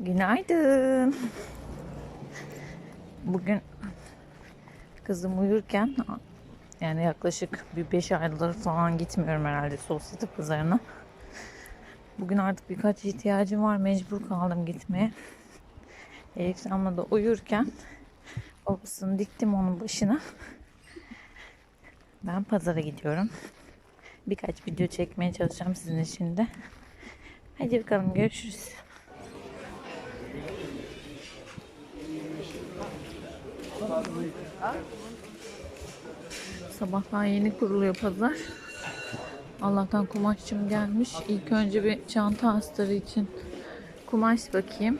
Günaydın. Bugün kızım uyurken yani yaklaşık bir 5 aydır falan gitmiyorum herhalde sosyete pazarına. Bugün artık birkaç ihtiyacım var. Mecbur kaldım gitmeye. Elif'le da uyurken babasını diktim onun başına. Ben pazara gidiyorum. Birkaç video çekmeye çalışacağım sizin için de. Hadi bakalım görüşürüz. Sabahtan yeni kuruluyor pazar. Allah'tan kumaşçım gelmiş. İlk önce bir çanta astarı için kumaş bakayım.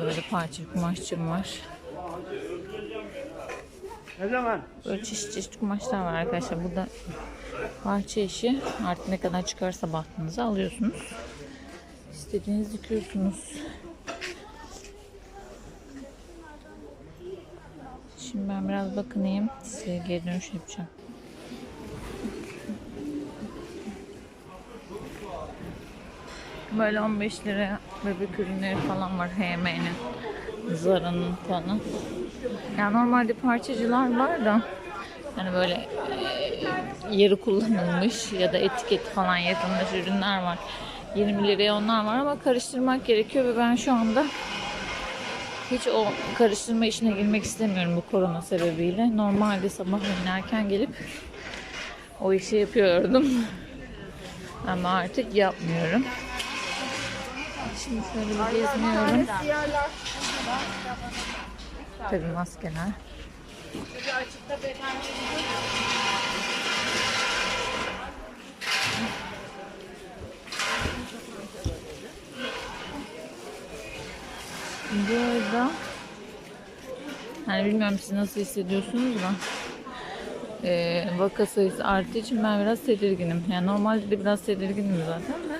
Böyle parça kumaşçım var. Ne zaman? Böyle çeşit çeşit kumaşlar var arkadaşlar. Burada parça işi artık ne kadar çıkarsa baktığınızı alıyorsunuz. İstediğiniz dikiyorsunuz. Şimdi ben biraz bakınayım. Size geri dönüş yapacağım. Böyle 15 liraya bebek ürünleri falan var H&M'nin, Zara'nın falan. Ya normalde parçacılar var da hani böyle e, yarı kullanılmış ya da etiketi falan yakılmış ürünler var. 20 liraya onlar var ama karıştırmak gerekiyor ve ben şu anda hiç o karıştırma işine girmek istemiyorum bu korona sebebiyle. Normalde sabahleyin erken gelip o işi yapıyordum. Ama artık yapmıyorum. Şimdi şöyle bir gezmiyorum. Tabii maskeler. Bu arada hani bilmiyorum siz nasıl hissediyorsunuz da eee vaka sayısı arttığı için ben biraz tedirginim. Yani normalde de biraz tedirginim zaten de.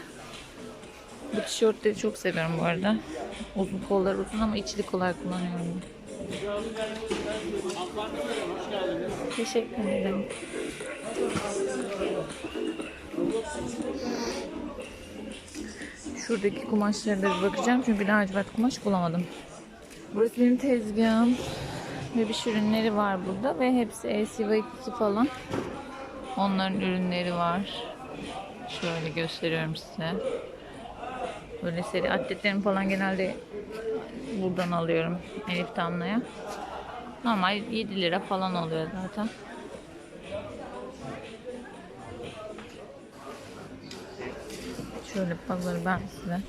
Bu tişörtleri çok seviyorum bu arada. Uzun kollar uzun ama içli kolay kullanıyorum. Teşekkür ederim. Şuradaki kumaşlara da bir bakacağım çünkü lacivert kumaş bulamadım. Burası benim tezgahım. Bebiş ürünleri var burada ve hepsi LCV2 falan. Onların ürünleri var. Şöyle gösteriyorum size. Böyle seri atletlerimi falan genelde buradan alıyorum Elif Damla'ya. Normal 7 lira falan oluyor zaten. Şöyle pazarı ben size.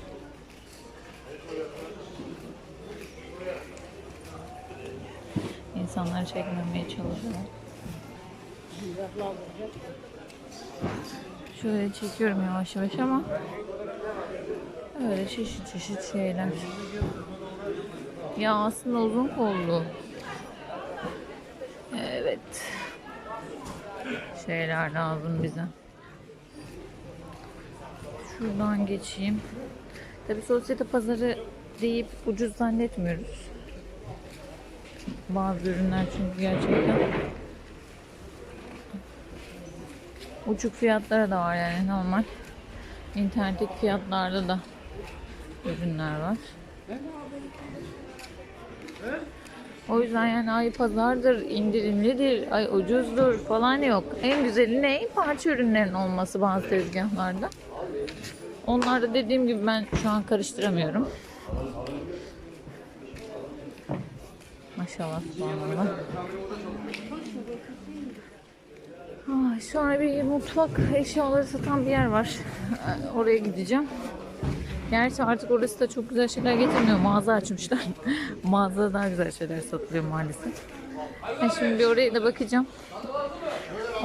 İnsanları çekmemeye çalışıyorum. Şöyle çekiyorum yavaş yavaş ama öyle çeşit çeşit şeyler. Ya aslında uzun kollu. Evet. Şeyler lazım bize. Şuradan geçeyim. Tabi sosyete pazarı deyip ucuz zannetmiyoruz. Bazı ürünler çünkü gerçekten uçuk fiyatlara da var yani normal. İnternetteki fiyatlarda da ürünler var. O yüzden yani ay pazardır, indirimlidir, ay ucuzdur falan yok. En güzeli ne? Parça ürünlerin olması bazı tezgahlarda. Onları dediğim gibi ben şu an karıştıramıyorum. Maşallah. Ay, sonra bir mutfak eşyaları satan bir yer var. Oraya gideceğim. Gerçi artık orası da çok güzel şeyler getirmiyor. Mağaza açmışlar. Mağazada daha güzel şeyler satılıyor maalesef. Ben şimdi bir oraya da bakacağım.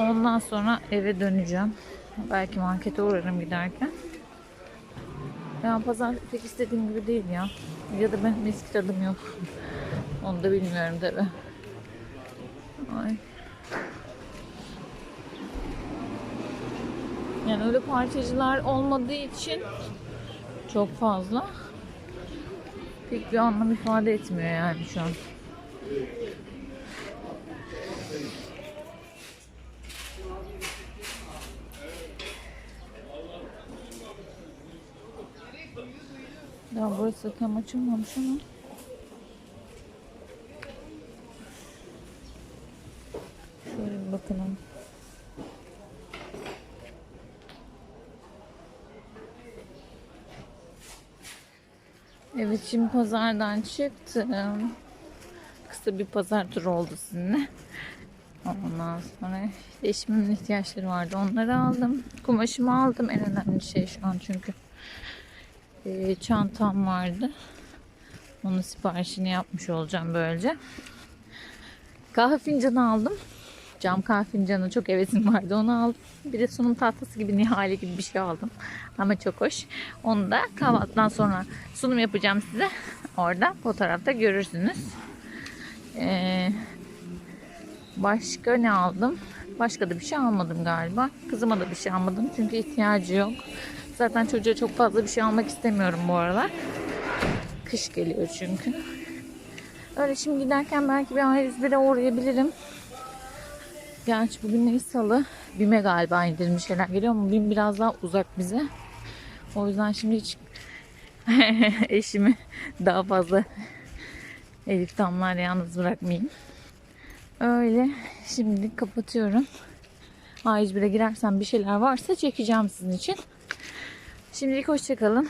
Ondan sonra eve döneceğim. Belki markete uğrarım giderken. Ya pazar pek istediğim gibi değil ya. Ya da benim eski tadım yok. Onu da bilmiyorum tabi. Ay. Yani öyle parçacılar olmadığı için çok fazla pek bir anlam ifade etmiyor yani şu an. Daha burası tam açılmamış ama. Şöyle bir bakalım. Evet şimdi pazardan çıktım. Kısa bir pazar turu oldu sizinle. Ondan sonra işte eşimin ihtiyaçları vardı. Onları aldım. Kumaşımı aldım. En önemli şey şu an çünkü. Ee, çantam vardı. Onun siparişini yapmış olacağım böylece. Kahve fincanı aldım. Cam kahve fincanı çok hevesim vardı. Onu aldım. Bir de sunum tahtası gibi nihale gibi bir şey aldım. Ama çok hoş. Onu da kahvaltıdan sonra sunum yapacağım size. Orada fotoğrafta görürsünüz. Ee, başka ne aldım? Başka da bir şey almadım galiba. Kızıma da bir şey almadım çünkü ihtiyacı yok. Zaten çocuğa çok fazla bir şey almak istemiyorum bu aralar. Kış geliyor çünkü. Öyle şimdi giderken belki bir A101'e uğrayabilirim. Gerçi bugün ne salı? BİM'e galiba indirim şeyler geliyor ama BİM biraz daha uzak bize. O yüzden şimdi hiç eşimi daha fazla Elif Damlar yalnız bırakmayayım. Öyle. Şimdi kapatıyorum. A101'e girersem bir şeyler varsa çekeceğim sizin için. Şimdilik hoşçakalın.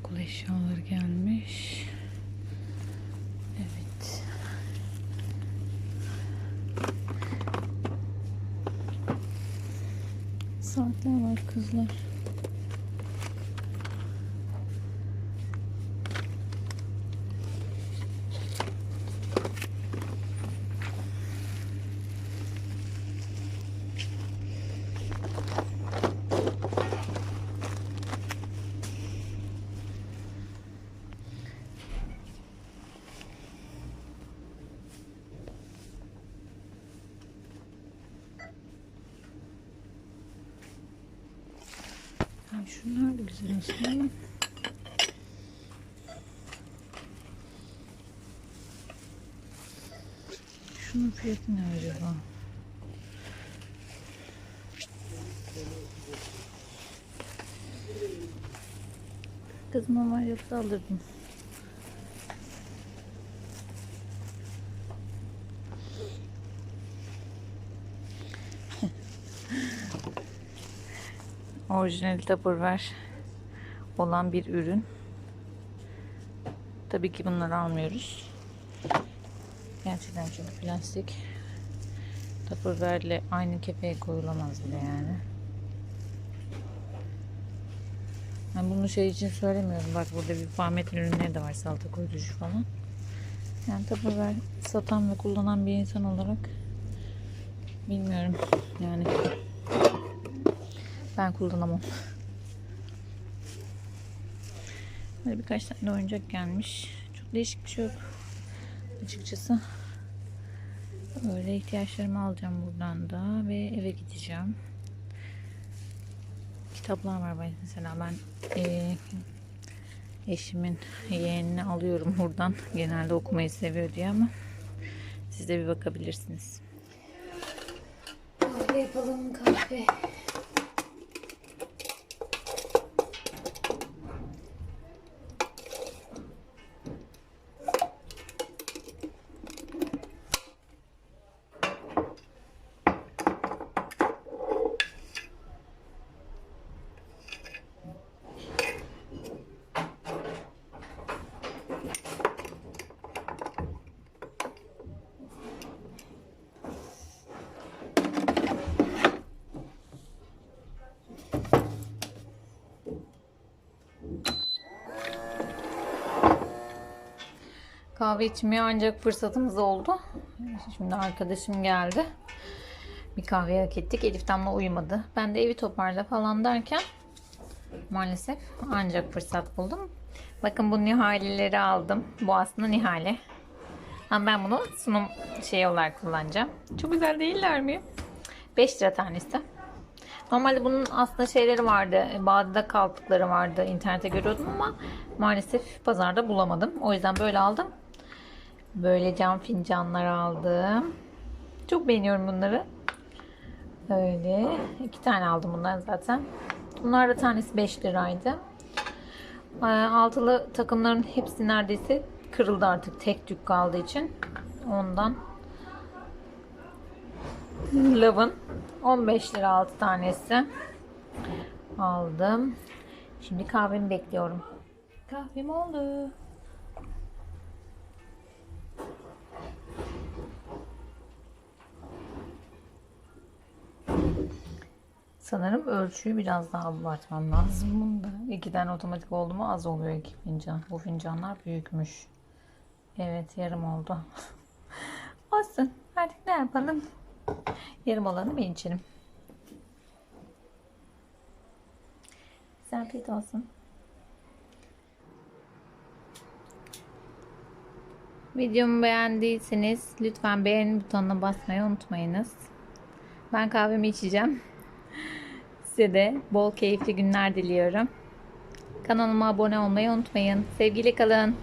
Okul eşyaları gelmiş. Evet. Saatler var kızlar. Ay şunlar güzel aslında. Şunun fiyatı ne acaba? Kızma var yoksa alırdım. Orijinal Tupperware olan bir ürün. Tabii ki bunları almıyoruz. Gerçekten çünkü plastik. Tupperware ile aynı kefeye koyulamaz bile yani. Ben bunu şey için söylemiyorum. Bak burada bir Parmet ürünleri de var. Salata koyucu falan. Yani Tupperware satan ve kullanan bir insan olarak bilmiyorum. Yani ben kullanamam. Böyle birkaç tane oyuncak gelmiş. Çok değişik bir şey yok. Açıkçası. Öyle ihtiyaçlarımı alacağım buradan da ve eve gideceğim. Kitaplar var ben mesela ben eee, eşimin yeğenini alıyorum buradan. Genelde okumayı seviyor diye ama siz de bir bakabilirsiniz. Kahve yapalım kahve. Kahve içmeye ancak fırsatımız oldu. Şimdi arkadaşım geldi. Bir kahve hak ettik. Elif Damla uyumadı. Ben de evi toparla falan derken maalesef ancak fırsat buldum. Bakın bu nihaleleri aldım. Bu aslında nihale. Ama ben bunu sunum şey olarak kullanacağım. Çok güzel değiller mi? 5 lira tanesi. Normalde bunun aslında şeyleri vardı. Bağda kaldıkları vardı. internete görüyordum ama maalesef pazarda bulamadım. O yüzden böyle aldım. Böyle cam fincanlar aldım. Çok beğeniyorum bunları. Öyle. iki tane aldım bundan zaten. Bunlar da tanesi 5 liraydı. Ee, Altılı takımların hepsi neredeyse kırıldı artık tek tük kaldığı için. Ondan. Love'ın 15 lira 6 tanesi. Aldım. Şimdi kahvemi bekliyorum. Kahvem oldu. Sanırım ölçüyü biraz daha abartmam lazım bunda. İki tane otomatik oldu mu az oluyor iki fincan. Bu fincanlar büyükmüş. Evet yarım oldu. Olsun. Artık ne yapalım? Yarım olanı ben içerim. Afiyet olsun. Videomu beğendiyseniz lütfen beğeni butonuna basmayı unutmayınız. Ben kahvemi içeceğim. Size de bol keyifli günler diliyorum. Kanalıma abone olmayı unutmayın. Sevgiyle kalın.